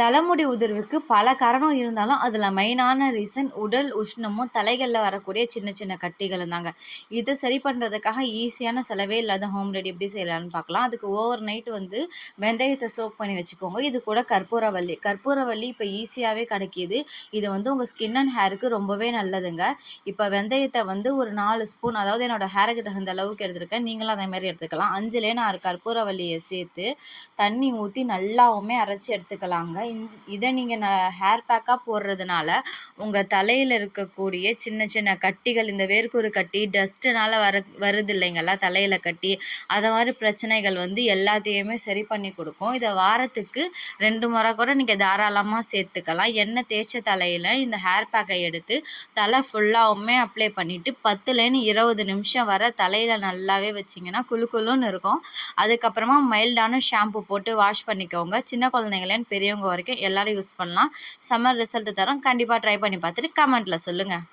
தலைமுடி உதிர்வுக்கு பல காரணம் இருந்தாலும் அதில் மெயினான ரீசன் உடல் உஷ்ணமும் தலைகளில் வரக்கூடிய சின்ன சின்ன கட்டிகளும் தாங்க. இதை சரி பண்ணுறதுக்காக ஈஸியான செலவே இல்லாத ஹோம் ரெடி எப்படி செய்யலான்னு பார்க்கலாம். அதுக்கு ஓவர் நைட் வந்து வெந்தயத்தை சோக் பண்ணி வச்சுக்கோங்க. இது கூட கற்பூரவல்லி கற்பூரவல்லி இப்போ ஈஸியாகவே கிடைக்கிது இது வந்து உங்கள் ஸ்கின் அண்ட் ஹேருக்கு ரொம்பவே நல்லதுங்க. இப்போ வெந்தயத்தை வந்து ஒரு நாலு ஸ்பூன் அதாவது என்னோடய ஹேருக்கு தகுந்த அளவுக்கு எடுத்துருக்கேன். நீங்களும் அதே மாதிரி எடுத்துக்கலாம். அஞ்சுலேயே நான் கற்பூரவல்லியை சேர்த்து தண்ணி ஊற்றி நல்லாவுமே அரைச்சி எடுத்துக்கலாங்க. இதை நீங்கள் ந ஹேர் பேக்காக போடுறதுனால உங்கள் தலையில் இருக்கக்கூடிய சின்ன சின்ன கட்டிகள் இந்த வேர்க்குரு கட்டி டஸ்ட்டுனால் வர வருது இல்லைங்களா? தலையில் கட்டி அதை மாதிரி பிரச்சனைகள் வந்து எல்லாத்தையுமே சரி பண்ணி கொடுக்கும். இதை வாரத்துக்கு ரெண்டு முறை கூட நீங்கள் தாராளமாக சேர்த்துக்கலாம். எண்ணெய் தேய்ச்ச தலையில் இந்த ஹேர் பேக்கை எடுத்து தலை ஃபுல்லாகவுமே அப்ளை பண்ணிவிட்டு பத்துலேருந்து இருபது நிமிஷம் வர தலையில் நல்லாவே வச்சிங்கன்னா குழு குழுன்னு இருக்கும். அதுக்கப்புறமா மைல்டான ஷாம்பு போட்டு வாஷ் பண்ணிக்கோங்க. சின்ன குழந்தைங்களேன்னு பெரியவங்க வரைக்கும் எல்லோரும் யூஸ் பண்ணலாம். சம்மர் ரிசல்ட் தரோம். கண்டிப்பாக ட்ரை பண்ணி பார்த்துட்டு கமெண்ட்டில் சொல்லுங்கள்